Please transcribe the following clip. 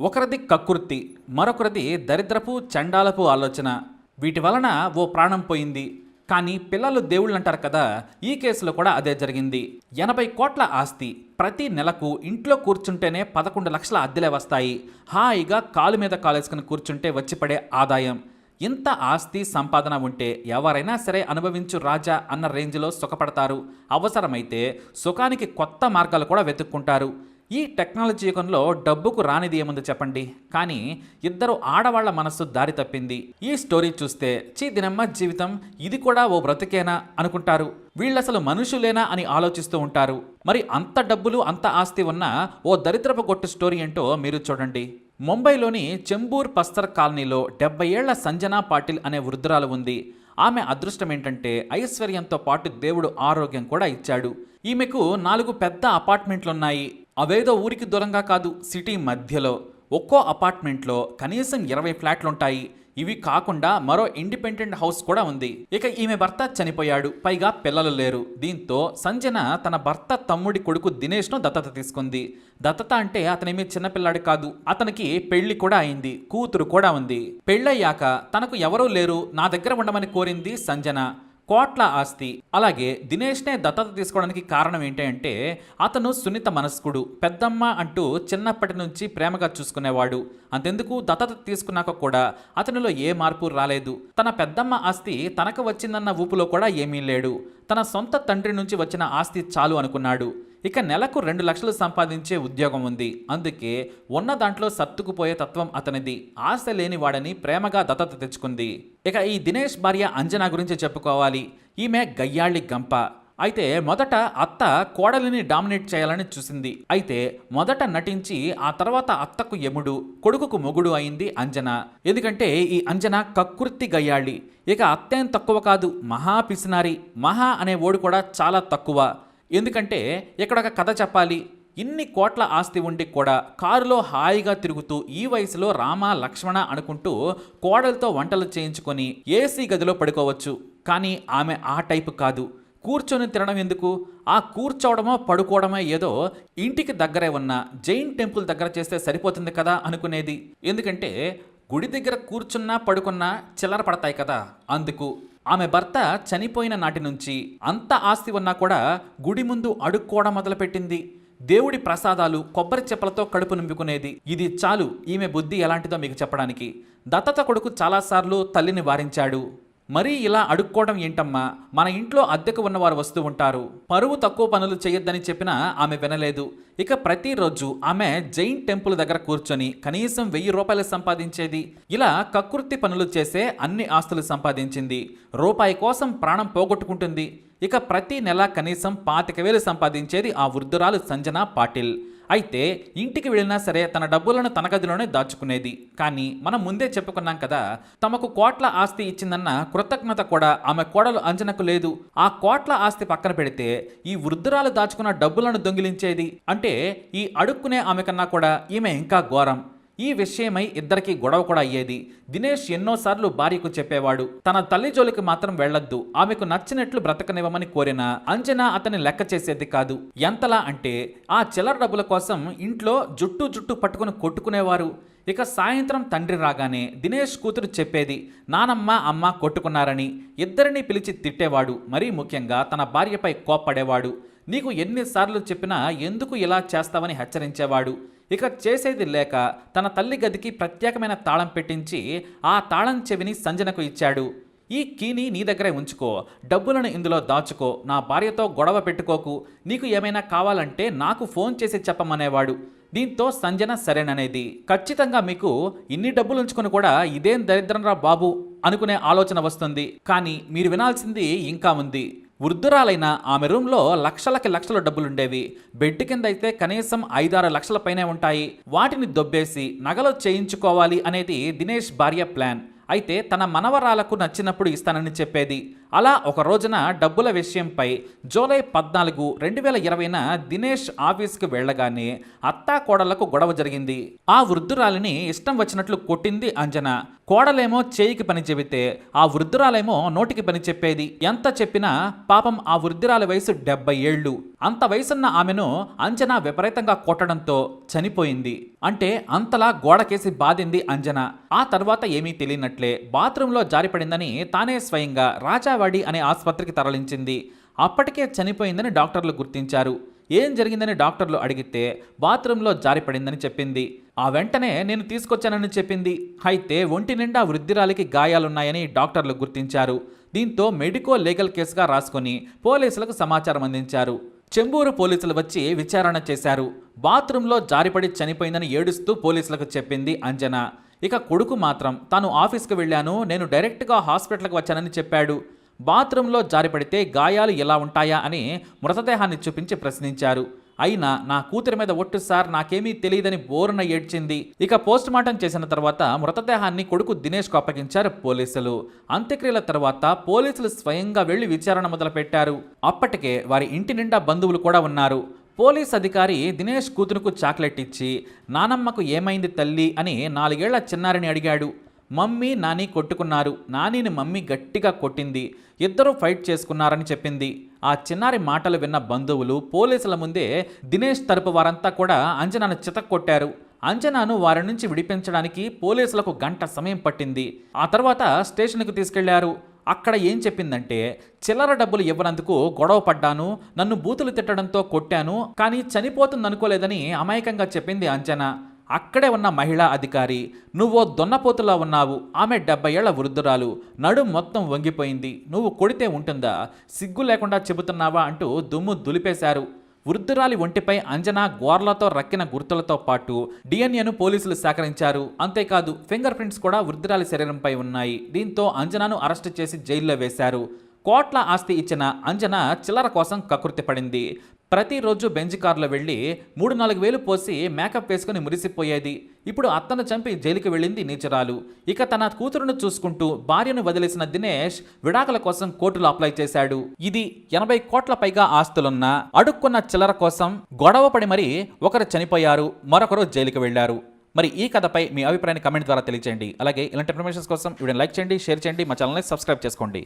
ఒకరిది కక్కుర్తి మరొకరిది దరిద్రపు చండాలపు ఆలోచన. వీటి వలన ఓ ప్రాణం పోయింది. కానీ పిల్లలు దేవుళ్ళు అంటారు కదా ఈ కేసులో కూడా అదే జరిగింది. ఎనభై కోట్ల ఆస్తి ప్రతి నెలకు ఇంట్లో కూర్చుంటేనే పదకొండు లక్షల అద్దెలే వస్తాయి. హాయిగా కాలు మీద కాలేసుకుని కూర్చుంటే వచ్చి పడే ఆదాయం. ఇంత ఆస్తి సంపాదన ఉంటే ఎవరైనా సరే అనుభవించు రాజా అన్న రేంజ్లో సుఖపడతారు. అవసరమైతే సుఖానికి కొత్త మార్గాలు కూడా వెతుక్కుంటారు. ఈ టెక్నాలజీ యుగంలో డబ్బుకు రానిది ఏముంది చెప్పండి? కానీ ఇద్దరు ఆడవాళ్ళ మనస్సు దారి తప్పింది. ఈ స్టోరీ చూస్తే చీ దినమ్మ జీవితం ఇది కూడా ఓ బ్రతికేనా అనుకుంటారు. వీళ్ళసలు మనుషులేనా అని ఆలోచిస్తూ ఉంటారు. మరి అంత డబ్బులు అంత ఆస్తి ఉన్న ఓ దరిద్రపు గొట్టు స్టోరీ ఏంటో మీరు చూడండి. ముంబైలోని చెంబూర్ పస్తర్ కాలనీలో డెబ్బై ఏళ్ళ సంజనా పాటిల్ అనే వృద్ధురాలు ఉంది. ఆమె అదృష్టం ఏంటంటే ఐశ్వర్యంతో పాటు దేవుడు ఆరోగ్యం కూడా ఇచ్చాడు. ఈమెకు నాలుగు పెద్ద అపార్ట్మెంట్లున్నాయి. అవేదో ఊరికి దూరంగా కాదు సిటీ మధ్యలో. ఒక్కో అపార్ట్మెంట్లో కనీసం ఇరవై ఫ్లాట్లుంటాయి. ఇవి కాకుండా మరో ఇండిపెండెంట్ హౌస్ కూడా ఉంది. ఇక ఈమె భర్త చనిపోయాడు పైగా పిల్లలు లేరు. దీంతో సంజన తన భర్త తమ్ముడి కొడుకు దినేష్ను దత్తత తీసుకుంది. దత్తత అంటే అతనేమీ చిన్నపిల్లాడు కాదు అతనికి పెళ్ళి కూడా అయింది కూతురు కూడా ఉంది. పెళ్ళయ్యాక తనకు ఎవరూ లేరు నా దగ్గర ఉండమని కోరింది సంజన. కోట్ల ఆస్తి. అలాగే దినేష్నే దత్తత తీసుకోవడానికి కారణం ఏంటంటే అతను సున్నిత మనస్కుడు. పెద్దమ్మ అంటూ చిన్నప్పటి నుంచి ప్రేమగా చూసుకునేవాడు. అంతెందుకు? దత్తత తీసుకున్నాక కూడా అతనిలో ఏ మార్పు రాలేదు. తన పెద్దమ్మ ఆస్తి తనకు వచ్చిందన్న ఊపులో కూడా ఏమీ లేడు. తన సొంత తండ్రి నుంచి వచ్చిన ఆస్తి చాలు అనుకున్నాడు. ఇక నెలకు రెండు లక్షలు సంపాదించే ఉద్యోగం ఉంది. అందుకే ఉన్న దాంట్లో సత్తుకుపోయే తత్వం అతనిది. ఆశ లేని వాడని ప్రేమగా దత్తత తెచ్చుకుంది. ఇక ఈ దినేష్ భార్య అంజనా గురించి చెప్పుకోవాలి. ఈమె గయ్యాళి గంప. అయితే మొదట అత్త కోడలిని డామినేట్ చేయాలని చూసింది. అయితే మొదట నటించి ఆ తర్వాత అత్తకు ఎముడు కొడుకుకు మొగుడు అయింది అంజన. ఎందుకంటే ఈ అంజన కక్కుర్తి గయ్యాళి. ఇక అత్తేం తక్కువ కాదు మహా పిసినారి. మహా అనే ఓడు కూడా చాలా తక్కువ. ఎందుకంటే ఇక్కడ ఒక కథ చెప్పాలి. ఇన్ని కోట్ల ఆస్తి ఉండి కూడా కారులో హాయిగా తిరుగుతూ ఈ వయసులో రామ లక్ష్మణ అనుకుంటూ కోడలతో వంటలు చేయించుకొని ఏసీ గదిలో పడుకోవచ్చు. కానీ ఆమె ఆ టైపు కాదు. కూర్చొని తినడం ఎందుకు? ఆ కూర్చోవడమో పడుకోవడమో ఏదో ఇంటికి దగ్గరే ఉన్న జైన్ టెంపుల్ దగ్గర చేస్తే సరిపోతుంది కదా అనుకునేది. ఎందుకంటే గుడి దగ్గర కూర్చున్నా పడుకున్నా చిల్లర పడతాయి కదా. అందుకు ఆమె భర్త చనిపోయిన నాటి నుంచి అంత ఆస్తి ఉన్నా కూడా గుడి ముందు అడుక్కోవడం మొదలుపెట్టింది. దేవుడి ప్రసాదాలు కొబ్బరి చెప్పలతో కడుపు నింపుకునేది. ఇది చాలు ఈమె బుద్ధి ఎలాంటిదో మీకు చెప్పడానికి. దత్తత కొడుకు చాలాసార్లు తల్లిని వారించాడు. మరీ ఇలా అడుక్కోవడం ఏంటమ్మా? మన ఇంట్లో అద్దెకు ఉన్నవారు వస్తూ ఉంటారు. పరువు తక్కువ పనులు చేయొద్దని చెప్పినా ఆమె వినలేదు. ఇక ప్రతిరోజు ఆమె జైన్ టెంపుల్ దగ్గర కూర్చొని కనీసం వెయ్యి రూపాయలు సంపాదించేది. ఇలా కకృతి పనులు చేసే అన్ని ఆస్తులు సంపాదించింది. రూపాయి కోసం ప్రాణం పోగొట్టుకుంటుంది. ఇక ప్రతి నెల కనీసం పాతిక వేలు సంపాదించేది ఆ వృద్ధురాలు సంజన పాటిల్. అయితే ఇంటికి వెళ్ళినా సరే తన డబ్బులను తన గదిలోనే దాచుకునేది. కానీ మనం ముందే చెప్పుకున్నాం కదా తమకు కోట్ల ఆస్తి ఇచ్చిందన్న కృతజ్ఞత కూడా ఆమె కోడలు అంజనకు లేదు. ఆ కోట్ల ఆస్తి పక్కన పెడితే ఈ వృద్ధురాలు దాచుకున్న డబ్బులను దొంగిలించేది. అంటే ఈ అడుక్కునే ఆమె కన్నా కూడా ఈమె ఇంకా ఘోరం. ఈ విషయమై ఇద్దరికి గొడవ కూడా అయ్యేది. దినేష్ ఎన్నోసార్లు భార్యకు చెప్పేవాడు. తన తల్లి జోలికి మాత్రం వెళ్ళొద్దు ఆమెకు నచ్చినట్లు బ్రతకనివ్వమని కోరిన అంజనా అతని లెక్క చేసేది కాదు. ఎంతలా అంటే ఆ చిల్లర డబ్బుల కోసం ఇంట్లో జుట్టు జుట్టు పట్టుకుని కొట్టుకునేవారు. ఇక సాయంత్రం తండ్రి రాగానే దినేష్ కూతురు చెప్పేది నానమ్మ అమ్మ కొట్టుకున్నారని. ఇద్దరిని పిలిచి తిట్టేవాడు. మరీ ముఖ్యంగా తన భార్యపై కోప్పడేవాడు. నీకు ఎన్నిసార్లు చెప్పినా ఎందుకు ఇలా చేస్తావని హెచ్చరించేవాడు. ఇక చేసేది లేక తన తల్లి గదికి ప్రత్యేకమైన తాళం పెట్టించి ఆ తాళం చెవిని సంజనకు ఇచ్చాడు. ఈ కీని నీ దగ్గరే ఉంచుకో. డబ్బులను ఇందులో దాచుకో. నా భార్యతో గొడవ పెట్టుకోకు. నీకు ఏమైనా కావాలంటే నాకు ఫోన్ చేసి చెప్పమనేవాడు. దీంతో సంజన సరేననేది. ఖచ్చితంగా మీకు ఇన్ని డబ్బులు ఉంచుకుని కూడా ఇదేం దరిద్రంరా బాబు అనుకునే ఆలోచన వస్తుంది. కానీ మీరు వినాల్సింది ఇంకా ఉంది. వృద్ధురాలైన ఆమె రూమ్లో లక్షలకి లక్షల డబ్బులుండేవి. బెడ్ కింద అయితే కనీసం ఐదారు లక్షల పైనే ఉంటాయి. వాటిని దొబ్బేసి నగలు చేయించుకోవాలి అనేది దినేష్ భార్య ప్లాన్. అయితే తన మనవరాలకు నచ్చినప్పుడు ఇస్తానని చెప్పేది. అలా ఒక రోజున డబ్బుల విషయంపై జూలై పద్నాలుగు రెండు వేల ఇరవైన దినేష్ ఆఫీస్కి వెళ్ళగానే అత్తా కోడలకు గొడవ జరిగింది. ఆ వృద్ధురాలిని ఇష్టం వచ్చినట్లు కొట్టింది అంజన. కోడలేమో చేయికి పని చెబితే ఆ వృద్ధురాలేమో నోటికి పని చెప్పేది. ఎంత చెప్పినా పాపం ఆ వృద్ధురాలి వయసు డెబ్బై ఏళ్ళు. అంత వయసున్న ఆమెను అంజన విపరీతంగా కొట్టడంతో చనిపోయింది. అంటే అంతలా గోడకేసి బాధింది అంజన. ఆ తర్వాత ఏమీ తెలియనట్లే బాత్రూంలో జారిపడిందని తానే స్వయంగా రాజా రాజావాడి అనే ఆసుపత్రికి తరలించింది. అప్పటికే చనిపోయిందని డాక్టర్లు గుర్తించారు. ఏం జరిగిందని డాక్టర్లు అడిగితే బాత్రూంలో జారిపడిందని చెప్పింది. ఆ వెంటనే నేను తీసుకొచ్చానని చెప్పింది. అయితే ఒంటి నిండా వృద్ధిరాలికి గాయాలున్నాయని డాక్టర్లు గుర్తించారు. దీంతో మెడికో లీగల్ కేసుగా రాసుకొని పోలీసులకు సమాచారం అందించారు. చెంబూరు పోలీసులు వచ్చి విచారణ చేశారు. బాత్రూంలో జారిపడి చనిపోయిందని ఏడుస్తూ పోలీసులకు చెప్పింది అంజన. ఇక కొడుకు మాత్రం తాను ఆఫీస్కి వెళ్ళాను. నేను డైరెక్ట్గా హాస్పిటల్కి వచ్చానని చెప్పాడు. బాత్రూంలో జారిపడితే గాయాలు ఎలా ఉంటాయా అని మృతదేహాన్ని చూపించి ప్రశ్నించారు. అయినా నా కూతురి మీద ఒట్టు సార్ నాకేమీ తెలియదని బోరున ఏడ్చింది. ఇక పోస్ట్ మార్టం చేసిన తర్వాత మృతదేహాన్ని కొడుకు దినేష్కు అప్పగించారు పోలీసులు. అంత్యక్రియల తర్వాత పోలీసులు స్వయంగా వెళ్ళి విచారణ మొదలుపెట్టారు. అప్పటికే వారి ఇంటి నిండా బంధువులు కూడా ఉన్నారు. పోలీస్ అధికారి దినేష్ కూతురుకు చాక్లెట్ ఇచ్చి నానమ్మకు ఏమైంది తల్లి? అని నాలుగేళ్ళ చిన్నారిని అడిగాడు. మమ్మీ నాని కొట్టుకున్నారు. నానిని మమ్మీ గట్టిగా కొట్టింది. ఇద్దరూ ఫైట్ చేసుకున్నారని చెప్పింది. ఆ చిన్నారి మాటలు విన్న బంధువులు పోలీసుల ముందే దినేష్ తరపు వారంతా కూడా అంజనాను చితక్కొట్టారు. అంజనాను వారి నుంచి విడిపించడానికి పోలీసులకు గంట సమయం పట్టింది. ఆ తర్వాత స్టేషన్కు తీసుకెళ్ళారు. అక్కడ ఏం చెప్పిందంటే చిల్లర డబ్బులు ఇవ్వనందుకు గొడవ పడ్డాను నన్ను బూతులు తిట్టడంతో కొట్టాను కానీ చనిపోతుందనుకోలేదని అమాయకంగా చెప్పింది అంజనా. అక్కడే ఉన్న మహిళా అధికారి నువ్వో దొన్నపోతులా ఉన్నావు. ఆమె డెబ్బై ఏళ్ళ వృద్ధురాలు. నడుం మొత్తం వంగిపోయింది. నువ్వు కొడితే ఉంటుందా? సిగ్గు లేకుండా చెబుతున్నావా? అంటూ దుమ్ము దులిపేశారు. వృద్ధురాలి ఒంటిపై అంజనా గోర్లతో రక్కిన గుర్తులతో పాటు డిఎన్ఏను పోలీసులు సేకరించారు. అంతేకాదు ఫింగర్ ప్రింట్స్ కూడా వృద్ధురాలి శరీరంపై ఉన్నాయి. దీంతో అంజనాను అరెస్టు చేసి జైల్లో వేశారు. కోట్ల ఆస్తి ఇచ్చిన అంజన చిల్లర కోసం కకృతి పడింది. ప్రతిరోజు బెంజ్ కారులో వెళ్ళి మూడు నాలుగు వేలు పోసి మేకప్ వేసుకుని మురిసిపోయేది. ఇప్పుడు అత్తను చంపి జైలుకి వెళ్ళింది నీచరాలు. ఇక తన కూతురును చూసుకుంటూ భార్యను వదిలేసిన దినేష్ విడాకుల కోసం కోర్టులో అప్లై చేశాడు. ఇది ఎనభై కోట్ల పైగా ఆస్తులున్న అడుక్కున్న చిల్లర కోసం గొడవ పడి మరీ ఒకరు చనిపోయారు మరొకరు జైలుకి వెళ్ళారు మరి ఈ కథపై మీ అభిప్రాయాన్ని కమెంట్ ద్వారా తెలియజేయండి అలాగే ఇలాంటి ఇన్ఫర్మేషన్స్ కోసం వీడియోని లైక్ చేయండి షేర్ చేయండి మా ఛానల్ని సబ్స్క్రైబ్ చేసుకోండి.